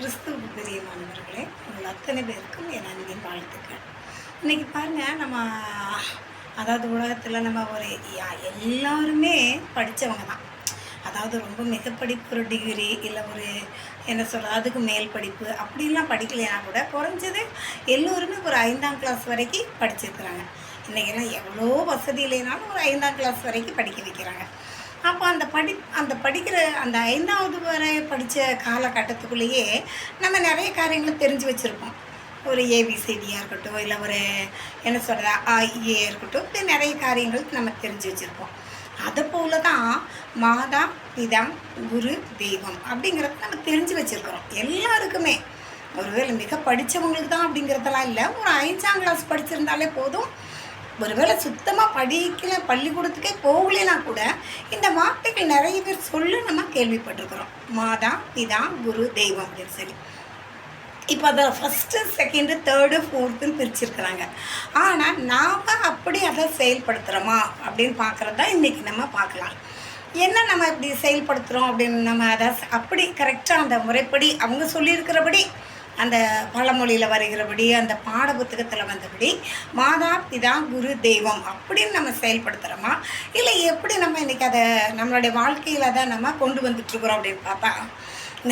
கிறிஸ்துவுக்கு பிரியமானவர்களே உங்கள் அத்தனை பேருக்கும் என் அன்பின் வாழ்த்துக்கள். இன்னைக்கு பாருங்கள் நம்ம அதாவது உலகத்தில் நம்ம ஒரு யா- எல்லாருமே படித்தவங்க தான். அதாவது ரொம்ப மிகப்படிப்பு ஒரு டிகிரி இல்லை ஒரு என்ன சொல்கிறது அதுக்கு மேல் படிப்பு அப்படிலாம் படிக்கலைன்னா கூட குறைஞ்சது எல்லோருமே ஒரு ஐந்தாம் கிளாஸ் வரைக்கும் படிச்சிருக்கிறாங்க. இன்றைக்கெல்லாம் எவ்வளோ வசதி இல்லைனாலும் ஒரு ஐந்தாம் கிளாஸ் வரைக்கும் படிக்க வைக்கிறாங்க. அப்போ அந்த படி அந்த படிக்கிற அந்த ஐந்தாவது வரை படித்த காலகட்டத்துக்குள்ளேயே நம்ம நிறைய காரியங்களை தெரிஞ்சு வச்சுருப்போம். ஒரு ஏபிசிடியாக இருக்கட்டும் இல்லை ஒரு என்ன சொல்கிறது ஆஇஏ இருக்கட்டும் இப்படி நிறைய காரியங்கள் நம்ம தெரிஞ்சு வச்சுருப்போம். அதை போல தான் மாதா பிதா குரு தெய்வம் அப்படிங்கிறத நம்ம தெரிஞ்சு வச்சுருக்கிறோம். எல்லாருக்குமே. ஒருவேளை மிக படித்தவங்களுக்கு தான் அப்படிங்கிறதெல்லாம் இல்லை. ஒரு ஐந்தாம் கிளாஸ் படிச்சிருந்தாலே போதும். ஒருவேளை சுத்தமாக படிக்கல பள்ளிக்கூடத்துக்கே போகலைன்னா கூட இந்த வார்த்தைகள் நிறைய பேர் சொல்ல நம்ம கேள்விப்பட்டிருக்கிறோம். மாதா பிதா குரு தெய்வம் அப்படின்னு சொல்லி. இப்போ அதை ஃபஸ்ட்டு செகண்டு தேர்டு ஃபோர்த்துன்னு பிரிச்சிருக்கிறாங்க. ஆனால் நாம் அப்படி அதை செயல்படுத்துகிறோமா அப்படின்னு பார்க்குறது தான் இன்றைக்கி நம்ம பார்க்கலாம். என்ன நம்ம இப்படி செயல்படுத்துகிறோம் அப்படின்னு நம்ம அதை அப்படி கரெக்டாக அந்த முறைப்படி அவங்க சொல்லியிருக்கிறபடி அந்த பழமொழியில் வருகிறபடி அந்த பாட புத்தகத்தில் வந்தபடி மாதா பிதா குரு தெய்வம் அப்படின்னு நம்ம செயல்படுத்துகிறோமா இல்லை எப்படி நம்ம இன்றைக்கி அதை நம்மளுடைய வாழ்க்கையில் தான் நம்ம கொண்டு வந்துட்டுருக்குறோம் அப்படின்னு பார்த்தா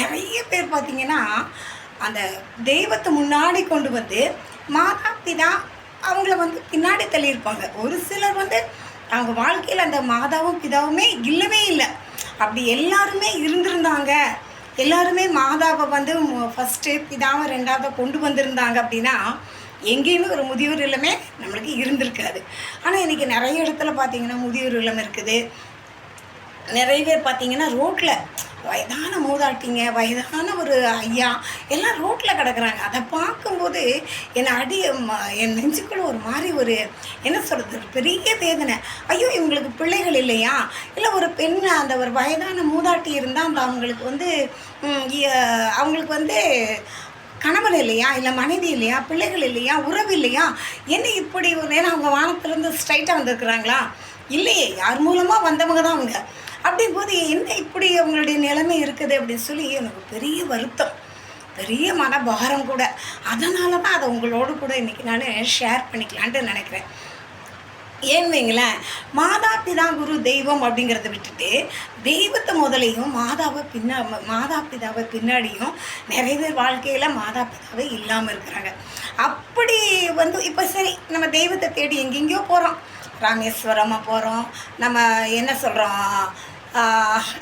நிறைய பேர் பார்த்திங்கன்னா அந்த தெய்வத்தை முன்னாடி கொண்டு வந்து மாதா பிதா அவங்கள வந்து பின்னாடி தள்ளியிருப்பாங்க. ஒரு சிலர் வந்து அவங்க வாழ்க்கையில் அந்த மாதாவும் பிதாவுமே இல்லவே இல்லை. அப்படி எல்லாருமே இருந்திருந்தாங்க. எல்லாருமே மாதாவை வந்து ஃபஸ்ட்டு பிதாவை ரெண்டாவது கொண்டு வந்திருந்தாங்க அப்படின்னா எங்கேயுமே ஒரு முதியோர் இல்லமே நம்மளுக்கு இருந்திருக்காது. ஆனால் இன்றைக்கி நிறைய இடத்துல பார்த்தீங்கன்னா முதியோர் இல்லம் இருக்குது. நிறைய பேர் பார்த்தீங்கன்னா ரோட்டில் வயதான மூதாட்டிங்க வயதான ஒரு ஐயா எல்லாம் ரோட்டில் கிடக்குறாங்க. அதை பார்க்கும்போது என்னை அடி ம- என் நெஞ்சுக்குள்ள ஒரு மாதிரி ஒரு என்ன சொல்கிறது ஒரு பெரிய வேதனை. ஐயோ இவங்களுக்கு பிள்ளைகள் இல்லையா? இல்லை ஒரு பெண் அந்த ஒரு வயதான மூதாட்டி இருந்தால் அந்த அவங்களுக்கு வந்து அவங்களுக்கு வந்து கணவன் இல்லையா? இல்லை மனைவி இல்லையா? பிள்ளைகள் இல்லையா? உறவு இல்லையா? என்ன இப்படி ஒரு நேரம் அவங்க வானத்துலேருந்து ஸ்ட்ரைட்டாக வந்திருக்கிறாங்களா? இல்லையே யார் மூலமாக வந்தவங்க தான் அவங்க? அப்படிங்கும்போது என்ன இப்படி அவங்களுடைய நிலைமை இருக்குது அப்படின்னு சொல்லி எனக்கு பெரிய வருத்தம். பெரிய மனபாரம் கூட. அதனால தான் அதை உங்களோடு கூட இன்றைக்கி நான் ஷேர் பண்ணிக்கலான்ட்டு நினைக்கிறேன். ஏன்னு வைங்களேன் மாதா பிதா குரு தெய்வம் அப்படிங்கிறத விட்டுட்டு தெய்வத்தை முதலையும் மாதாவை பின்னா மாதா பிதாவை பின்னாடியும் நிறைய பேர் வாழ்க்கையில் மாதா பிதாவே இல்லாமல் இருக்கிறாங்க. அப்படி வந்து இப்போ சரி நம்ம தெய்வத்தை தேடி எங்கெங்கேயோ போகிறோம் ராமேஸ்வரமாக போகிறோம் நம்ம என்ன சொல்கிறோம்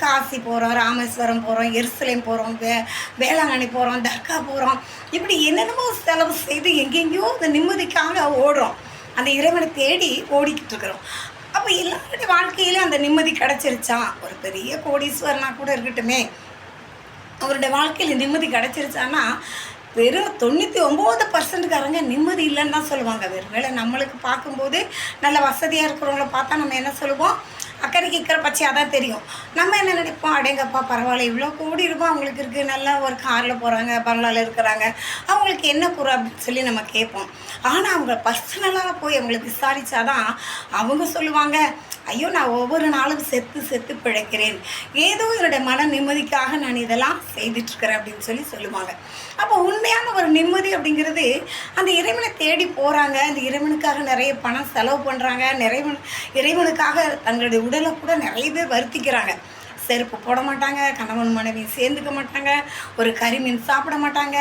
காசி போகிறோம் ராமேஸ்வரம் போகிறோம் எருசலேம் போகிறோம் வே வேளாங்கண்ணி போகிறோம் தர்கா போகிறோம் இப்படி என்னென்னமோ செலவு செய்து எங்கெங்கேயோ அந்த நிம்மதிக்காக ஓடுறோம். அந்த இறைவனை தேடி ஓடிக்கிட்டு இருக்கிறோம் அப்போ எல்லாருடைய வாழ்க்கையிலும் அந்த நிம்மதி கிடச்சிருச்சா? ஒரு பெரிய கோடீஸ்வரனாக கூட இருக்கட்டுமே. அவருடைய வாழ்க்கையில் நிம்மதி கிடச்சிருச்சான்னா வெறும் தொண்ணூற்றி ஒம்பது பர்சன்ட்காரங்க நிம்மதி இல்லைன்னு தான் சொல்லுவாங்க. வேறு நம்மளுக்கு பார்க்கும்போது நல்ல வசதியாக இருக்கிறவங்கள பார்த்தா நம்ம என்ன சொல்லுவோம்? அக்கறைக்கு இக்கறை பச்சையாக தான் தெரியும். நம்ம என்ன நினைப்போம்? அடேங்கப்பா பரவாயில்ல இவ்வளோ கோடி ரூபாய் அவங்களுக்கு இருக்குது நல்லா ஒரு காரில் போகிறாங்க பங்களாவில் இருக்கிறாங்க. அவங்களுக்கு என்ன குறை அப்படின்னு சொல்லி நம்ம கேட்போம். ஆனால் அவங்க பர்சனலாக போய் அவங்களுக்கு விசாரிச்சாதான் அவங்க சொல்லுவாங்க ஐயோ நான் ஒவ்வொரு நாளும் செத்து செத்து பிழைக்கிறேன். ஏதோ என்னுடைய மன நிம்மதிக்காக நான் இதெல்லாம் செய்துட்ருக்கிறேன் அப்படின்னு சொல்லி சொல்லுவாங்க. அப்போ உண்மையான ஒரு நிம்மதி அப்படிங்கிறது அந்த இறைவனை தேடி போகிறாங்க அந்த இறைவனுக்காக நிறைய பணம் செலவு பண்ணுறாங்க நிறைவன் இறைவனுக்காக தங்களுடைய உடலை கூட நிறைய பேர் வருத்திக்கிறாங்க. செருப்பு போட மாட்டாங்க கணவன் மனைவி சேர்ந்துக்க மாட்டாங்க ஒரு கறிமீன் சாப்பிட மாட்டாங்க.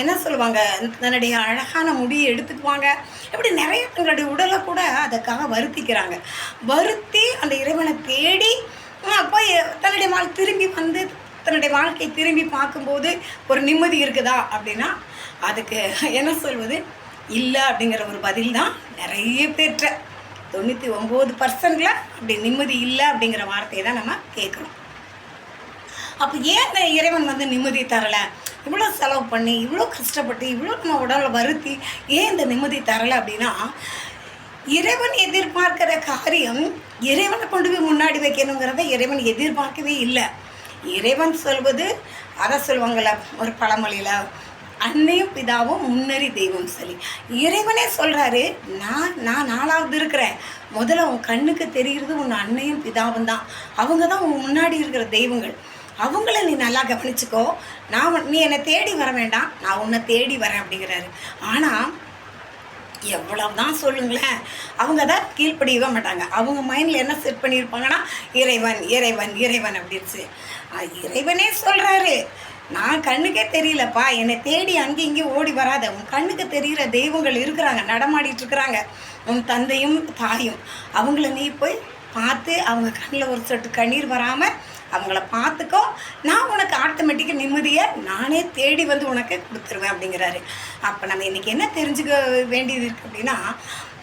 என்ன சொல்லுவாங்க? தன்னுடைய அழகான முடியை எடுத்துக்குவாங்க. இப்படி நிறைய தங்களுடைய உடலை கூட அதுக்காக வருத்திக்கிறாங்க. வருத்தி அந்த இறைவனை தேடி போய் தன்னுடைய மால் திரும்பி வந்து தன்னுடைய வாழ்க்கையை திரும்பி பார்க்கும்போது ஒரு நிம்மதி இருக்குதா அப்படின்னா அதுக்கு என்ன சொல்வது? இல்லை அப்படிங்கிற ஒரு பதில் தான் நிறைய பேர்கிட்ட தொண்ணூற்றி ஒம்பது பர்சன்டில் அப்படி நிம்மதி இல்லை அப்படிங்கிற வார்த்தையை தான் நம்ம கேட்குறோம் அப்போ ஏன் இந்த இறைவன் வந்து நிம்மதி தரலை? இவ்வளோ செலவு பண்ணி இவ்வளோ கஷ்டப்பட்டு இவ்வளோ நம்ம உடலை வருத்தி ஏன் இந்த நிம்மதி தரலை அப்படின்னா இறைவன் எதிர்பார்க்கிற காரியம் இறைவனை கொண்டு போய் முன்னாடி வைக்கணுங்கிறத இறைவன் எதிர்பார்க்கவே இல்லை. இறைவன் சொல்வது அதை சொல்லுவாங்கள்ல ஒரு பழமொழியில் அன்னையும் பிதாவும் முன்னறி தெய்வம் சொல்லி. இறைவனே சொல்கிறாரு நான் நான் நாலாவது இருக்கிறேன். முதல்ல உன் கண்ணுக்கு தெரிகிறது உன் அன்னையும் பிதாவும் தான். அவங்க தான் உன் முன்னாடி இருக்கிற தெய்வங்கள். அவங்கள நீ நல்லா கவனிச்சுக்கோ. நான் நீ என்னை தேடி வர வேண்டாம். நான் உன்னை தேடி வரேன் அப்படிங்கிறாரு. ஆனால் எவ்வளவுதான் சொல்லுங்களேன். அவங்க தான் கீழ்ப்படியவே மாட்டாங்க. அவங்க மைண்டில் என்ன செட் பண்ணியிருப்பாங்கன்னா இறைவன் இறைவன் இறைவன் அப்படின்னு இறைவனே சொல்கிறாரு நான் கண்ணுக்கே தெரியலப்பா. என்னை தேடி அங்கே இங்கே ஓடி வராத. உன் கண்ணுக்கு தெரிகிற தெய்வங்கள் இருக்கிறாங்க. நடமாடிட்டு இருக்கிறாங்க. உன் தந்தையும் தாயும். அவங்கள நீ போய் பார்த்து அவங்க கண்ணில் ஒரு சொட்டு கண்ணீர் வராமல் அவங்கள பார்த்துக்கோ. நான் உனக்கு ஆட்டோமேட்டிக்காக நிம்மதியை நானே தேடி வந்து உனக்கு கொடுத்துருவேன் அப்படிங்கிறாரு. அப்போ நம்ம இன்றைக்கி என்ன தெரிஞ்சுக்க வேண்டியது இருக்குது அப்படின்னா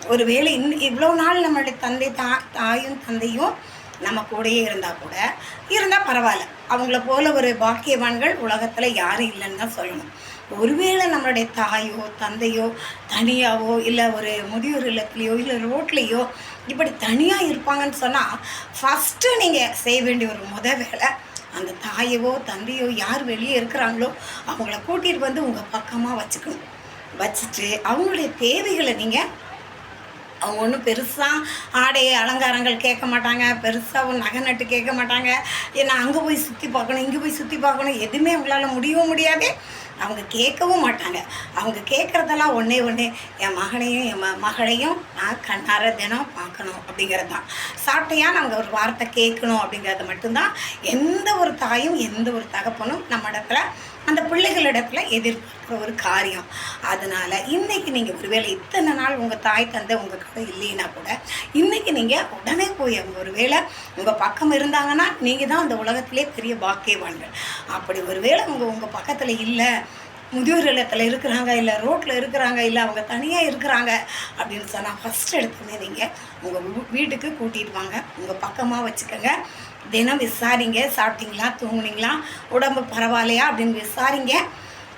ஒரு வேளை இன் இவ்வளோ நாள் நம்மளுடைய தந்தை தா தாயும் தந்தையும் நம்ம கூடயே இருந்தால் கூட இருந்தால் பரவாயில்ல. அவங்கள போல ஒரு பாக்கியவான்கள் உலகத்தில் யாரும் இல்லைன்னு தான் சொல்லணும். ஒருவேளை நம்மளுடைய தாயோ தந்தையோ தனியாவோ இல்லை ஒரு முதியோர் இல்லத்துலேயோ இல்லை ரோட்லேயோ இப்படி தனியாக இருப்பாங்கன்னு சொன்னால் ஃபஸ்ட்டு நீங்கள் செய்ய வேண்டிய ஒரு முத வேலை அந்த தாயவோ தந்தையோ யார் வெளியே இருக்கிறாங்களோ அவங்கள கூட்டிகிட்டு வந்து உங்கள் பக்கமாக வச்சுக்கணும். வச்சுட்டு அவங்களுடைய தேவைகளை நீங்கள் அவங்க ஒன்றும் பெருசாக ஆடை அலங்காரங்கள் கேட்க மாட்டாங்க. பெருசாக ஒரு நகை நட்டு கேட்க மாட்டாங்க. ஏன்னா அங்கே போய் சுற்றி பார்க்கணும் இங்கே போய் சுற்றி பார்க்கணும் எதுவுமே அவங்களால முடியவும் முடியாது. அவங்க கேட்கவும் மாட்டாங்க. அவங்க கேட்குறதெல்லாம் ஒன்றே ஒன்று என் மகனையும் என் ம மகளையும் நான் கண்ணார தினம் பார்க்கணும் அப்படிங்கிறது தான் சாப்பிட்டையா நாங்கள் ஒரு வார்த்தை கேட்கணும் அப்படிங்கிறது மட்டும்தான். எந்த ஒரு தாயும் எந்த ஒரு தகப்பனும் நம்ம இடத்துல அந்த பிள்ளைகளிடத்துல எதிர்பார்க்குற ஒரு காரியம். அதனால் இன்றைக்கி நீங்கள் ஒருவேளை இத்தனை நாள் உங்கள் தாய் தந்தை உங்கள் இல்லைன்னா கூட இன்றைக்கி நீங்கள் உடனே போய் அவங்க ஒருவேளை உங்கள் பக்கம் இருந்தாங்கன்னா நீங்கள் தான் அந்த உலகத்திலே பெரிய பாக்கியவான்கள். அப்படி ஒருவேளை அவங்க உங்கள் பக்கத்தில் இல்லை முதியோர் இல்லத்தில் இருக்கிறாங்க இல்லை ரோட்டில் இருக்கிறாங்க இல்லை அவங்க தனியாக இருக்கிறாங்க அப்படின்னு சொன்னால் ஃபஸ்ட் எடுத்துமே நீங்கள் உங்கள் வீட்டுக்கு கூட்டிகிட்டு வாங்க. உங்கள் பக்கமாக வச்சுக்கோங்க. தினம் விசாரிங்க சாப்பிட்டீங்களா தூங்குனீங்களா உடம்பு பரவாயில்லையா அப்படின்னு விசாரிங்க.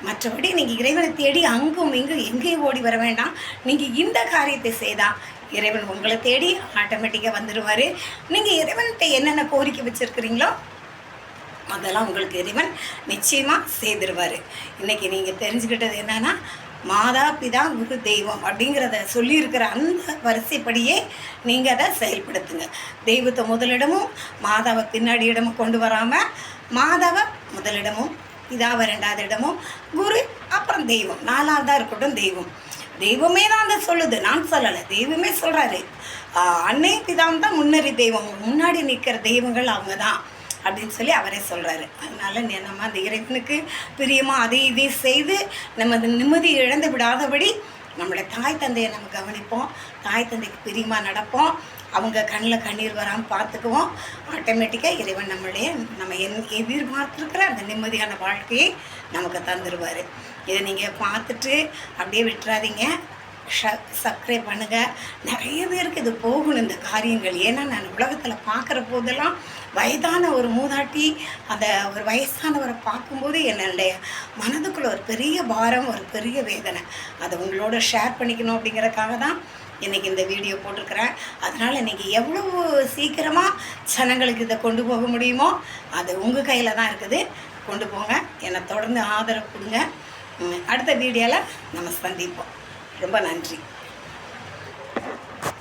மற்றபடி நீங்கள் இறைவனை தேடி அங்கும் இங்கும் எங்கேயும் ஓடி வர வேண்டாம். நீங்கள் இந்த காரியத்தை செய்தால் இறைவன் உங்களை தேடி ஆட்டோமேட்டிக்காக வந்துடுவார் நீங்கள் இறைவன்கிட்ட என்னென்ன கோரிக்கை வச்சுருக்கிறீங்களோ அதெல்லாம் உங்களுக்கு இறைவன் நிச்சயமாக செய்திருவார். இன்றைக்கி நீங்கள் தெரிஞ்சுக்கிட்டது என்னென்னா மாதா பிதா குரு தெய்வம் அப்படிங்கிறத சொல்லியிருக்கிற அந்த வரிசைப்படியே நீங்கள் அதை செயல்படுத்துங்க. தெய்வத்தை முதலிடமும் மாதாவை பின்னாடி இடமும் கொண்டு வராமல் மாதாவை முதலிடமும் பிதாவை ரெண்டாவது இடமும் குரு அப்புறம் தெய்வம். நாலாவதாக இருக்கட்டும் தெய்வம். தெய்வமே தான் அதை சொல்லுது. நான் சொல்லலை. தெய்வமே சொல்கிறாரு அன்னை பிதாம் தான் முன்னறி தெய்வம். முன்னாடி நிற்கிற தெய்வங்கள் அவங்க தான் அப்படின்னு சொல்லி அவரே சொல்கிறாரு அதனால் நம்ம அந்த இறைவனுக்கு பிரியமாக அதை இதை செய்து நமது நிம்மதி இழந்து விடாதபடி நம்மளுடைய தாய் தந்தையை நம்ம கவனிப்போம். தாய் தந்தைக்கு பிரியமாக நடப்போம். அவங்க கண்ணில் கண்ணீர் வராமல் பார்த்துக்குவோம் ஆட்டோமேட்டிக்காக இறைவன் நம்மளுடைய நம்ம என் எதிர்பார்த்துருக்கிற அந்த நிம்மதியான வாழ்க்கையை நமக்கு தந்துடுவார் இதை நீங்கள் பார்த்துட்டு அப்படியே விட்டுறாதீங்க. சப்ஸ்கிரைப் பண்ணுங்கள் நிறைய பேருக்கு இது போகணும் இந்த காரியங்கள். ஏன்னா நான் உலகத்தில் பார்க்குற போதெல்லாம் வயதான ஒரு மூதாட்டி அந்த ஒரு வயசானவரை பார்க்கும்போது என்னுடைய மனதுக்குள்ள ஒரு பெரிய பாரம் ஒரு பெரிய வேதனை. அதை உங்களோட ஷேர் பண்ணிக்கணும் அப்படிங்கிறதுக்காக தான் இன்றைக்கி இந்த வீடியோ போட்டிருக்கிறேன். அதனால் இன்றைக்கி எவ்வளோ சீக்கிரமாக ஜனங்களுக்கு இதை கொண்டு போக முடியுமோ அது உங்கள் கையில் தான் இருக்குது. கொண்டு போங்க. என்னை தொடர்ந்து ஆதரவு கொடுங்க. அடுத்த வீடியோவில் நம்ம சந்திப்போம். ரொம்ப நன்றி.